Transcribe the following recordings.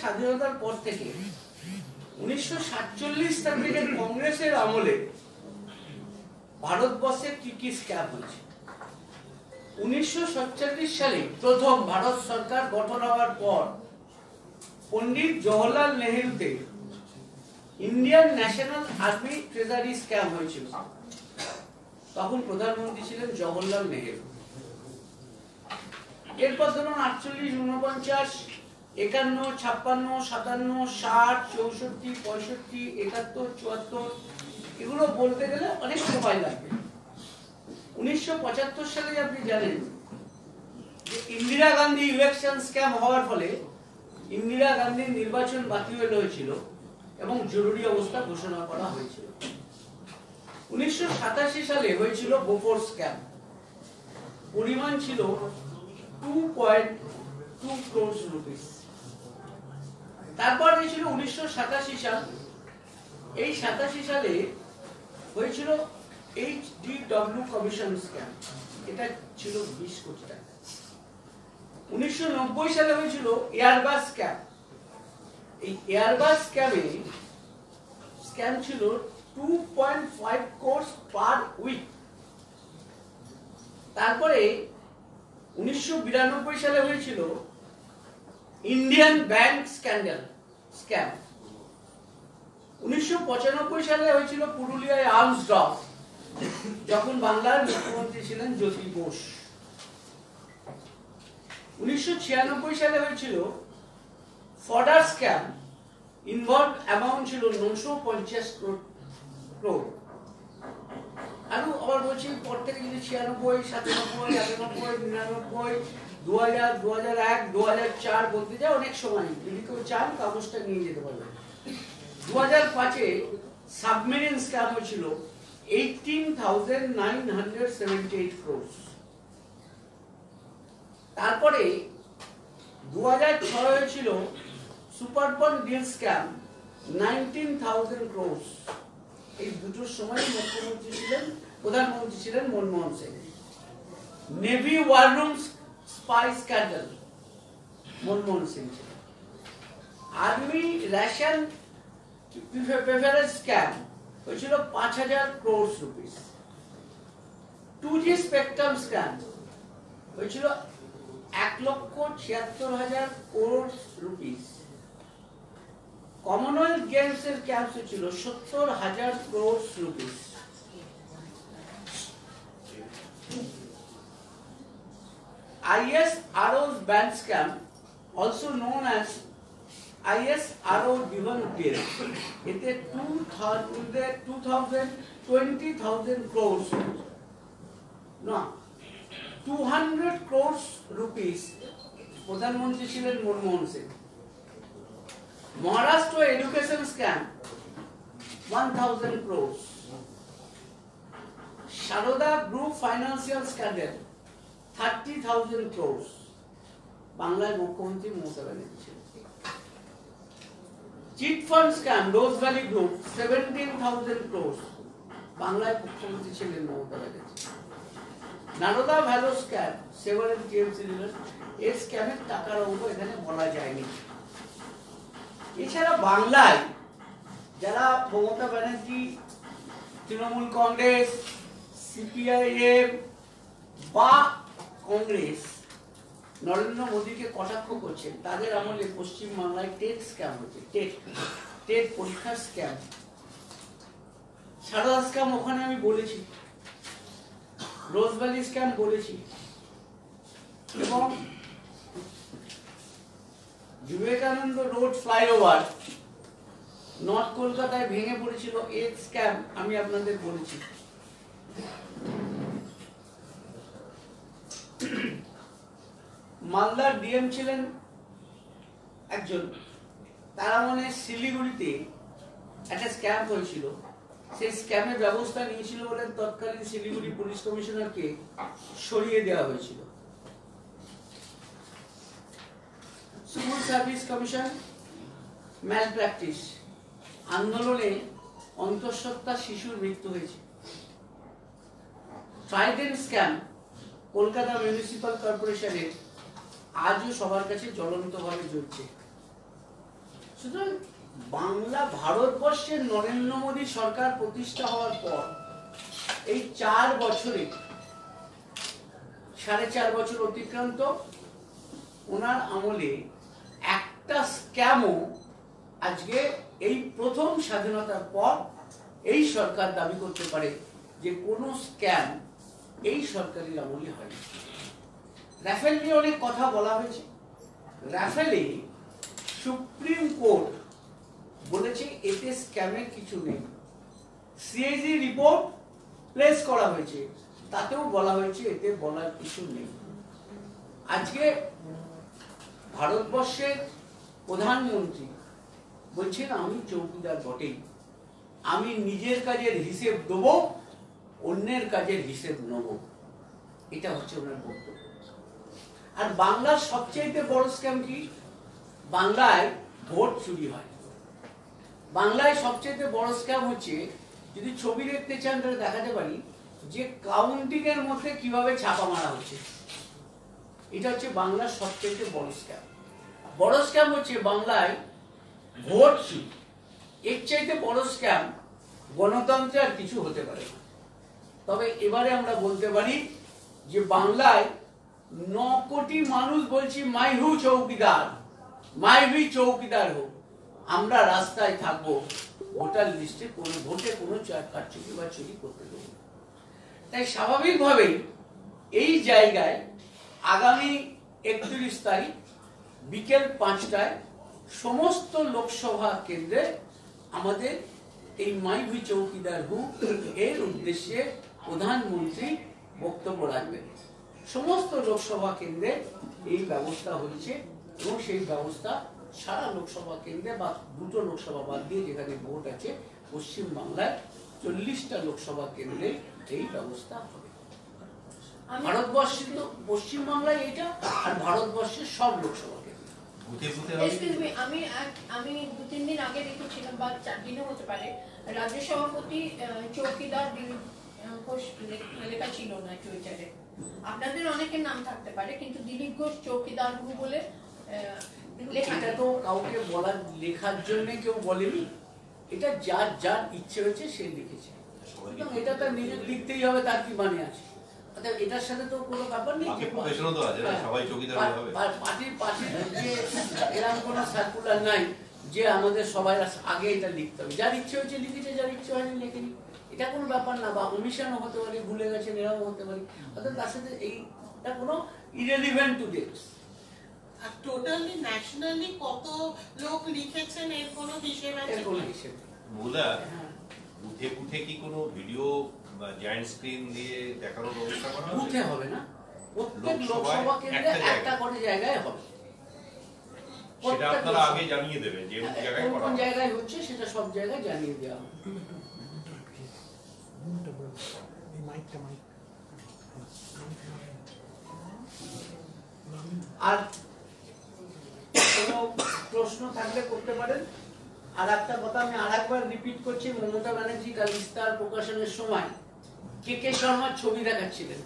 স্বাধীনতার পর থেকে উনিশশো সাতচল্লিশ কংগ্রেসের আমলে ভারতবর্ষে কি কি হয়েছে? উনিশশো সালে প্রথম ভারত সরকার গঠন হওয়ার পর Pandit Jawaharlal নেহেরুতে Indian National Army treasury scam হয়েছিল। তখন প্রধানমন্ত্রী ছিলেন জওহরলাল নেহেরু। এরপর ধরুন আটচল্লিশ, উনপঞ্চাশ একান্ন, ছাপ্পান্ন, সাতান্ন, ষাট, চৌষট্টি, পঁয়ষট্টি, একাত্তর, চুয়াত্তর, এগুলো বলতে গেলে অনেক সময় লাগবে। উনিশশো পঁচাত্তর সালে আপনি জানেন যে ইন্দিরা গান্ধী ইলেকশন স্ক্যাম হওয়ার ফলে ইন্দিরা গান্ধীর নির্বাচন বাতিল হয়েছিল এবং জরুরি অবস্থা ঘোষণা করা হয়েছিল। উনিশশো সাতাশি সালে হয়েছিল বোফোর স্ক্যাম পরিমাণ ছিল two point two crores rupees তারপর হয়েছিল উনিশশো সাতাশি সাল। এই সাতাশি সালে হয়েছিল H D W commission scam. এটা ছিল বিশ কোটি টাকা। উনিশশো নব্বই সালে হয়েছিল এয়ারবাস স্ক্যাম। এই এয়ারবাস স্ক্যামে স্ক্যাম ছিল two point five crores per week. তারপরে উনিশশো বিরানব্বই সালে হয়েছিল ইন্ডিয়ান ব্যাংক স্ক্যান্ডাল স্ক্যাম উনিশশো পঁচানব্বই সালে হয়েছিল পুরুলিয়ায় আর্মস ড্রপ যখন বাংলার মুখ্যমন্ত্রী ছিলেন জ্যোতি বোস। উনিশশো ছিয়ানব্বই সালে হয়েছিল ফডার স্ক্যাম ইনভলভ অ্যামাউন্ট ছিল নশো পঞ্চাশ ক্রোড় আরও আবার বলছি, পর থেকে যদি ছিয়ানব্বই, সাতানব্বই, আটানব্বই, নিরানব্বই তারপরে দু হাজার ছয় হয়েছিল সুপারবন deal scam nineteen thousand crores এই দুটোর সময় মুখ্যমন্ত্রী ছিলেন, প্রধানমন্ত্রী ছিলেন Manmohan Singh. Navy war room spy scandal Manmohan Singh army ration preference scam হয়েছিল পাঁচ হাজার rupees two G spectrum scam হয়েছিল এক লক্ষ ছিয়াত্তর হাজার ক্রোর্স রুপিস কমনওয়েলথ গেমস এর ক্যাম্প ছিল সত্তর হাজার crores rupees ISRO's band scam, also known as ISRO given two thousand twenty thousand crores না টু হান্ড্রেড ক্রোর্স রুপিস প্রধানমন্ত্রী ছিলেন Manmohan Singh. Maharashtra education scam one thousand crores Saradha group financial scandal thirty thousand crores বাংলায় মুখ্যমন্ত্রী মমতা ব্যানার্জি। ছিলেন chit fund scam, Rose Valley group, seventeen thousand crores বাংলায় মুখ্যমন্ত্রী ছিলেন মমতা ব্যানার্জি। নারদা ভ্যালো স্ক্যাম সেভারেন টিএমসি দিলেন এই স্ক্যামের টাকার অঙ্ক এখানে বলা যায়নি। এছাড়া বাংলায় যারা মমতা ব্যানার্জি, তৃণমূল কংগ্রেস, সিপিআইএম বা কংগ্রেস নরেন্দ্র মোদীকে কটাক্ষ করছেন তাদের আমলে পশ্চিম বাংলায় টেট স্ক্যাম হচ্ছে টেট টেট পরীক্ষার স্ক্যাম সারদা স্ক্যাম ওখানে আমি বলেছি রোজভ্যালি স্ক্যাম বলেছি। এবং বিবেকানন্দ রোড ফ্লাইওভার নর্থ কলকাতায় ভেঙে পড়েছিল এর স্ক্যাম আমি আপনাদের বলেছি। মালদার ডিএম ছিলেন একজন। তারা মনে শিলিগুড়িতে একটা স্ক্যাম হয়েছিল সেই স্ক্যামের ব্যবস্থা নিয়েছিল বলে তৎকালীন শিলিগুড়ি পুলিশ কমিশনারকে সরিয়ে দেওয়া হয়েছিল। Civil service commission malpractice আন্দোলনে অন্তঃসত্ত্বা শিশুর মৃত্যু হয়েছে। ট্রাইডেন্ট স্ক্যাম কলকাতা মিউনিসিপাল কর্পোরেশনের আজও সবার কাছে জ্বলন্তভাবে জ্বলছে। সুতরাং বাংলা ভারতবর্ষের নরেন্দ্র মোদী সরকার প্রতিষ্ঠা হওয়ার পর, এই চার বছরে, সাড়ে চার বছর অতিক্রান্ত, ওনার আমলে একটা স্ক্যামও আজকে এই প্রথম স্বাধীনতার পর এই সরকার দাবি করতে পারে যে কোনো স্ক্যাম এই সরকারের আমলে হয়নি। রাফেল নিয়ে অনেক কথা বলা হয়েছে। রাফেলে সুপ্রিম কোর্ট বলেছে, এতে স্ক্যামের কিছু নেই। সিএজি রিপোর্ট প্লেস করা হয়েছে। তাতেও বলা হয়েছে, এতে বলার কিছু নেই। আজকে ভারতবর্ষের প্রধানমন্ত্রী বলছেন, আমি চৌকিদার বটেই। আমি নিজের কাজের হিসেব দেবো, অন্যের কাজের হিসেব নেব। এটা হচ্ছে ওনার বক্তব্য। আর বাংলার সবচেয়ে বড় স্ক্যাম কি? বাংলায় ভোট চুরি হয়। বাংলায় সবচেয়ে বড় স্ক্যাম হচ্ছে, যদি ছবি দেখতে চান তাহলে দেখাতে পারি, যে কাউন্টিং এর মধ্যে কীভাবে ছাপা মারা হচ্ছে। এটা হচ্ছে বাংলার সবচেয়ে বড় স্ক্যাম বড় স্ক্যাম হচ্ছে বাংলায় ভোট চুরি। এর চাইতে বড় স্ক্যাম গণতন্ত্রে আর কিছু হতে পারে না। তবে এবারে আমরা বলতে পারি যে বাংলায় ন মানুষ বলছি, মাই হু চৌকিদার, মাই ভি চৌকিদার হোক আমরা রাস্তায় থাকব, ভোটার লিস্টে কোনো ভোটে কোনো বা চুরি করতে তাই স্বাভাবিকভাবেই এই জায়গায় আগামী একত্রিশ তারিখ বিকেল পাঁচটায় সমস্ত লোকসভা কেন্দ্রে আমাদের এই মাইভি চৌকিদার হু এর উদ্দেশ্যে প্রধানমন্ত্রী বক্তব্য রাখবেন। সমস্ত লোকসভা কেন্দ্রে এই ব্যবস্থা হয়েছে এবং সেই ব্যবস্থা সারা লোকসভা কেন্দ্রে বা দুটো লোকসভা বাদ দিয়ে যেখানে ভোট আছে পশ্চিম বাংলায় চল্লিশটা লোকসভা কেন্দ্রে এই ব্যবস্থা হবে। আমি- ভারতবর্ষে তো পশ্চিমবাংলায় এটা আর ভারতবর্ষের সব লোকসভা আমি এক- আমি দু তিন দিন আগে দেখেছিলাম বা চার দিনও হতে পারে রাজ্য সভাপতি আহ, চৌকিদার ঘোষ লেখা ছিল না টুইটারে আপনাদের অনেকের নাম থাকতে পারে কিন্তু দিলীপ ঘোষ চৌকিদার বলে আহ, লেখা এটা নেই। তো কাউকে বলার লেখার জন্য কেউ বলেনি। এটা যার যার ইচ্ছে হয়েছে সে লিখেছে। এটা তার নিজের লিখতেই হবে তার কি মানে আছে? এটার সাথে তো কোনো ব্যাপার নেই। পার্টির পার্টির যে এরকম কোনো সার্কুলার নাই যে আমাদের সবাই আগে এটা লিখতে হবে। যার ইচ্ছে হয়েছে লিখেছে যার ইচ্ছে হয়নি লেখেনি। এটা কোনো ব্যাপার না বা ওমিশনও হতে পারে ভুলে গেছেন এরকম হতে পারে। অর্থাৎ তার সাথে এইটা কোনো ইরেলিভেন্ট টু দিস আর টোটালি ন্যাশনালি কত লোক লিখেছেন এর কোনো হিসেব আছে এর কোনো হিসেব নেই। মূলা হ্যাঁ। বুথে বুথে কি কোনো ভিডিও বা জায়ান্ট স্ক্রিন দিয়ে দেখানোর ব্যবস্থা করা বুথে হবে হবে না। প্রত্যেক লোকসভা কেন্দ্রে একটা জায়গায়। করে জায়গায় হবে। সেটা আপনারা আগে জানিয়ে দেবেন যে হ্যাঁ, জায়গায় কোন। জায়গায় হচ্ছে সেটা সব জায়গায় জানিয়ে দেওয়া হবে। আর কোনো প্রশ্ন থাকলে করতে পারেন। আর একটা কথা আমি আর একবার রিপিট করছি মমতা ব্যানার্জি কাল ইস্তার প্রকাশনের সময় কে কে শর্মার ছবি দেখাচ্ছিলেন?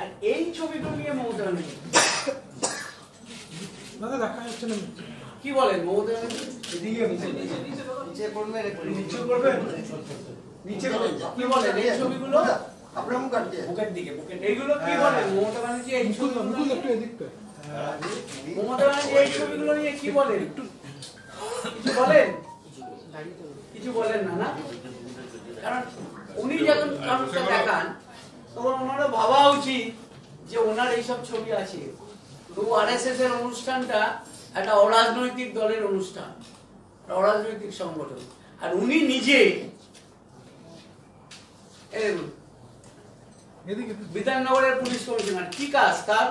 আর এই ছবিটা নিয়ে মমতা ব্যানার্জি। দেখা যাচ্ছে না। কি বলেন মমতা ব্যানার্জি? এদিকে নিচে নিচে নিচে করবেন নিচে করবেন নিচে কি বলেন এই ছবিগুলো? আপনার বুকের দিকে। বুকের এইগুলো কি বলেন? মমতা ব্যানার্জি এই ছবিগুলো একটু এদিকটা। মমতা ব্যানার্জি এই ছবিগুলো নিয়ে কি বলেন? কিছু বলেন? কিছু বলেন না না কারণ উনি যখন কারণটা দেখান তখন ওনারও ভাবা উচিত যে ওনার এইসব ছবি আছে। তো আরএসএস এর অনুষ্ঠানটা একটা অরাজনৈতিক দলের অনুষ্ঠান অরাজনৈতিক সংগঠন। আর উনি নিজে এদিকে বিধাননগরের পুলিশ কমিশনার কি কাজ তার?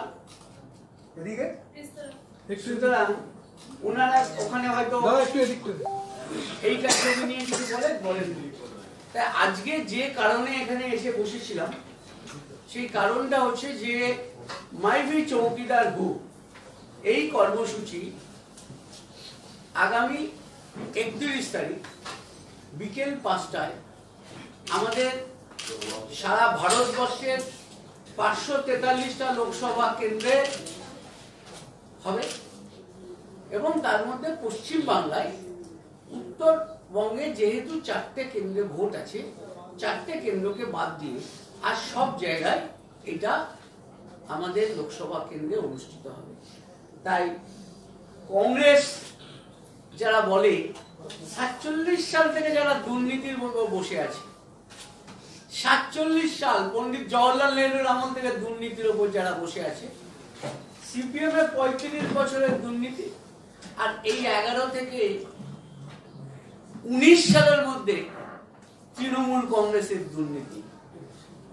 এদিকে? সুতরাং ওনারা ওখানে হয়তো এদিকটা নিয়ে কিছু বলেন বলেন তাই আজকে যে কারণে এখানে এসে বসেছিলাম সেই কারণটা হচ্ছে যে মাইভি চৌকিদার হু এই কর্মসূচি আগামী একত্রিশ তারিখ বিকেল পাঁচটায় আমাদের সারা ভারতবর্ষের পাঁচশো তেতাল্লিশটা লোকসভা কেন্দ্রে হবে। এবং তার মধ্যে পশ্চিম বাংলায় উত্তরবঙ্গে যেহেতু চারটে কেন্দ্রে ভোট আছে, চারটে কেন্দ্রকে বাদ দিয়ে আর সব জায়গায় এটা আমাদের লোকসভা কেন্দ্রে অনুষ্ঠিত হবে। তাই কংগ্রেস যারা বলে, সাতচল্লিশ সাল থেকে যারা দুর্নীতির বসে আছে সাতচল্লিশ সাল পণ্ডিত জওয়াহরলাল নেহরুর আমল থেকে দুর্নীতির উপর যারা বসে আছে সিপিএম এর পঁয়ত্রিশ বছরের দুর্নীতি আর এই এগারো থেকে উনিশ সালের মধ্যে তৃণমূল কংগ্রেসের দুর্নীতি,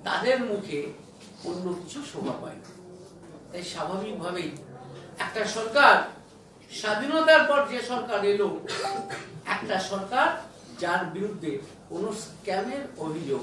তাদের মুখে অন্য কিছু শোভা পায় তাই স্বাভাবিকভাবেই একটা সরকার, স্বাধীনতার পর যে সরকার এলো, একটা সরকার যার বিরুদ্ধে কোনো স্ক্যামের অভিযোগ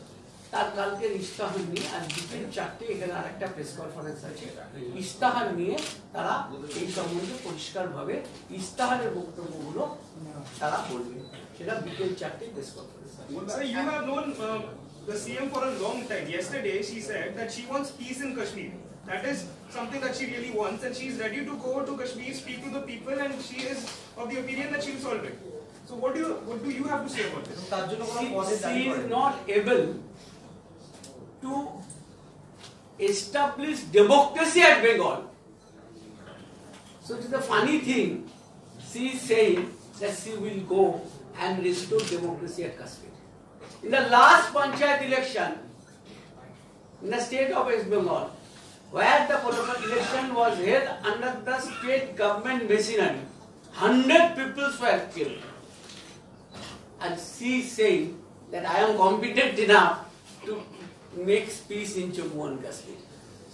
তার কালকে ইস্তাহার নিয়ে আর বিকেল চারটে এখানে আরেকটা প্রেস কনফারেন্স আছে ইস্তাহার নিয়ে তারা এই সম্বন্ধে পরিষ্কারভাবে ইস্তাহারের বক্তব্যগুলো তারা বলবে সেটা বিকেল চারটে প্রেস কনফারেন্স আছে Sir, you have known uh, the CM for a long time. Yesterday, she said that she wants peace in Kashmir. That is something that she really wants, and she is ready to go to Kashmir, speak to the people, and she is of the opinion that she will solve it. So, what do you what do you have to say about this? তার জন্য কোনো she, পদে দাবি she is করেন not able to establish democracy at Bengal. So it is a funny thing. She is saying that she will go and restore democracy at Kashmir. In the last Panchayat election in the state of West Bengal, where the political election was held under the state government machinery, hundred people were killed and she is saying that I am competent enough to make peace in Jammu and Kashmir.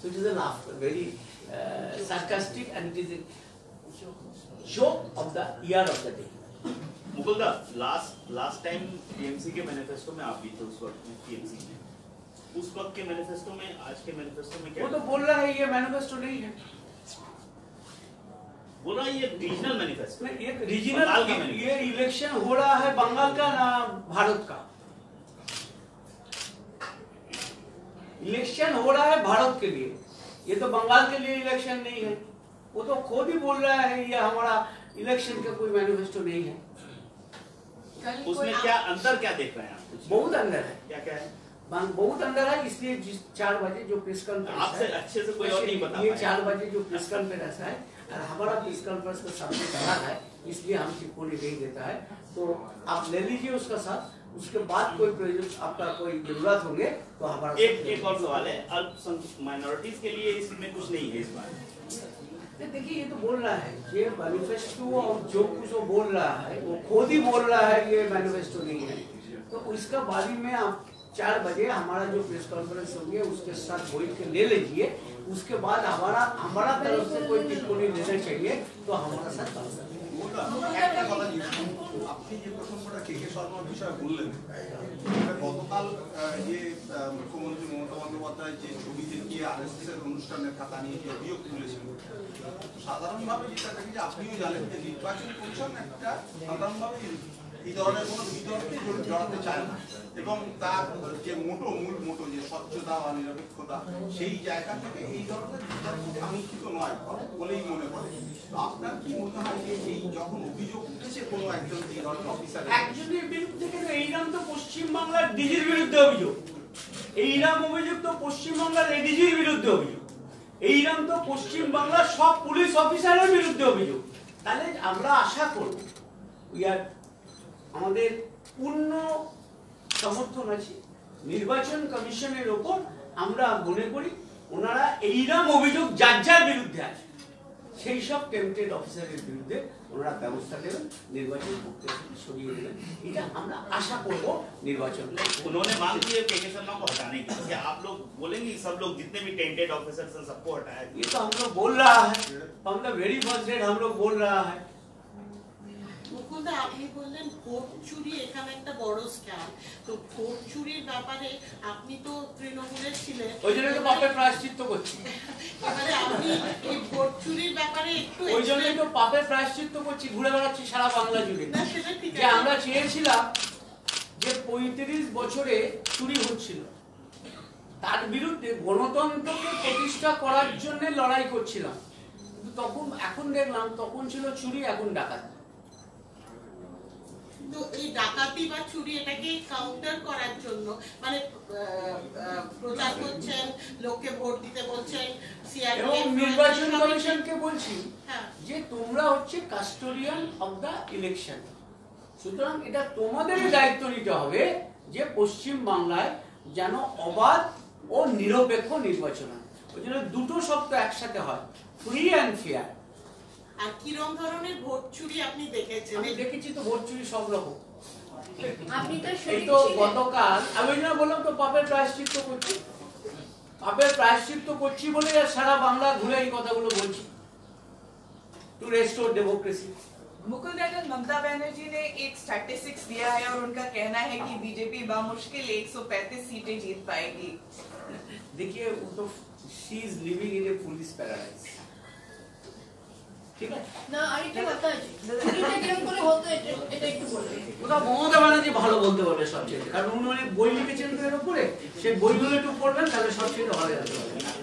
So it is a laugh, very uh, sarcastic, and it is a joke of the year of the day. Mukul da last last time TMC के manifesto में आप भी थे उस वक्त में TMC में। उस वक्त के मैनिफेस्टो में आज के मैनिफेस्टो में क्या? वो तो बोल रहा है ये मैनिफेस्टो नहीं है। बोला ये रीजनल मैनिफेस्टो ये रीजनल ये इलेक्शन हो रहा है बंगाल का ना भारत का? इलेक्शन हो रहा है भारत के लिए। ये तो बंगाल के लिए इलेक्शन नहीं है। वो तो खुद ही बोल रहा है ये हमारा इलेक्शन का कोई मैनिफेस्टो नहीं है। उसमें क्या अंतर क्या देख रहे हैं आप? बहुत अंदर है। क्या क्या है? बहुत अंदर है इसलिए जिस चार बजे जो प्रेस कॉन्फ्रेंस आपसे अच्छे से कोई और नहीं बता ये चार बजे जो प्रेस कॉन्फ्रेंस है और हमारा प्रेस कॉन्फ्रेंस का सामने करा है इसलिए हम टिप्पणी नहीं देता है। तो आप ले लीजिए उसका साथ। उसके बाद कोई प्रयोजन आपका कोई ज़रूरत होंगे तो हमारा एक एक और सवाल है अल्पसंख्यक माइनॉरिटीज के लिए इसमें कुछ नहीं है इस बार। देखिए ये तो बोल रहा है ये मैनिफेस्टो और जो कुछ वो बोल रहा है वो खुद ही बोल रहा है ये मैनिफेस्टो नहीं है। तो इसका बारे में आप चार बजे हमारा जो प्रेस कॉन्फ्रेंस होंगे उसके साथ बोल के ले लीजिए। उसके बाद हमारा हमारा तरफ़ से कोई टिप्पणी लेना चाहिए तो हमारा साथ। আপনি বিষয়ে বললেন গতকাল যে মুখ্যমন্ত্রী মমতা বন্দ্যোপাধ্যায় যে ছবি দেখিয়ে আরএসএস এর অনুষ্ঠানের থাকা নিয়ে যে অভিযোগ তুলেছেন, সাধারণভাবে যেটা দেখি যে আপনিও জানেন যে নির্বাচন কমিশন একটা সাধারণভাবে এই ধরনের কোনো বিতর্কে জড়াতে চায় না। এবং তার যে মোটো মূল মোটো যে স্বচ্ছতা বা নিরপেক্ষতা, সেই জায়গা থেকে এই ধরনের বিতর্ক কাঙ্ক্ষিত নয় বলেই মনে করে। আপনার কি মনে হয় যে এই যখন অভিযোগ উঠেছে কোনো একজন এই ধরনের অফিসারের একজনের বিরুদ্ধে কেন? এইরাম তো পশ্চিমবাংলার ডিজির বিরুদ্ধে অভিযোগ। এইরাম অভিযোগ তো পশ্চিমবাংলার এডিজির বিরুদ্ধে অভিযোগ। এইরাম তো পশ্চিমবাংলার সব পুলিশ অফিসারের বিরুদ্ধে অভিযোগ। তাহলে আমরা আশা করব ইয়ার আমাদের পূর্ণ সমর্থন আছে নির্বাচন কমিশনের ওপর আমরা মনে করি ওনারা এইরাম অভিযোগ যার যার বিরুদ্ধে আছে সেই সব টেম্পটেড অফিসারের বিরুদ্ধে ওনারা ব্যবস্থা নেবেন নির্বাচন প্রক্রিয়া থেকে সরিয়ে দেবেন এটা আমরা আশা করব নির্বাচন उन्होंने मांग की है के के शर्मा को हटाने की क्या आप लोग बोलेंगे सब लोग जितने भी टेंटेड ऑफिसर्स हैं सबको हटाया ये तो हम लोग बोल रहा है हम लोग वेरी फर्स्ट डेट हम लोग बोल रहा है মুকুন্দা আপনি বললেন ভোট চুরি এখানে একটা বড় স্ক্যাম তো ভোট চুরির ব্যাপারে আপনি তো তৃণমূলের ছিলেন। ওই জন্য তো পাপের প্রায়শ্চিত্ত করছি। এবারে আপনি এই ভোট চুরির ব্যাপারে একটু ওই জন্যই তো পাপের প্রায়শ্চিত্ত করছি ঘুরে বেড়াচ্ছি সারা বাংলা জুড়ে। না সেটা ঠিক যে আমরা চেয়েছিলাম যে পঁয়ত্রিশ বছরে চুরি হচ্ছিল। তার বিরুদ্ধে গণতন্ত্রকে প্রতিষ্ঠা করার জন্য লড়াই করছিলাম। কিন্তু তখন এখন দেখলাম তখন ছিল চুরি এখন ডাকাতি। তো এই ডাকাতি বা চুরি এটাকে কাউন্টার করার জন্য মানে প্রচার করছেন লোককে ভোট দিতে বলছেন এবং নির্বাচন কমিশনকে বলছি হ্যাঁ। যে তোমরা হচ্ছে কাস্টোডিয়ান অফ দ্য ইলেকশন সুতরাং এটা তোমাদেরই দায়িত্ব নিতে হবে যে পশ্চিম বাংলায় যেন অবাধ ও নিরপেক্ষ নির্বাচন হয়। ওই জন্য দুটো শব্দ একসাথে হয় ফ্রি অ্যান্ড ফেয়ার আর কিরম ধরনের ভোট চুরি আপনি দেখেছেন আমি দেখেছি তো ভোট চুরি সব রকম আপনি তো এই শরীর তো ছিলেন গতকাল আমি ওই জন্য বললাম তো পাপের প্রায়শ্চিত্ত করছি পাপের প্রায়শ্চিত্ত করছি বলে আর সারা বাংলা ঘুরে এই কথাগুলো বলছি to restore democracy Mukul Dayal Mamata Banerjee ने एक स्टैटिस्टिक्स दिया है और उनका कहना है कि बीजेपी बामुश्किल 135 सीटें जीत पाएगी देखिए वो तो she is living in a police paradise ঠিক আছে? না আরেকটা কথা আছে। চুরিটা কীরকম করে হতো এটা একটু বলবে ওটা মমতা ব্যানার্জি ভালো বলতে পারবে সবচেয়ে কারণ উনি অনেক বই লিখেছেন এর উপরে। সেই বইগুলো একটু পড়বেন তাহলে সবচেয়ে ভালো পারবেন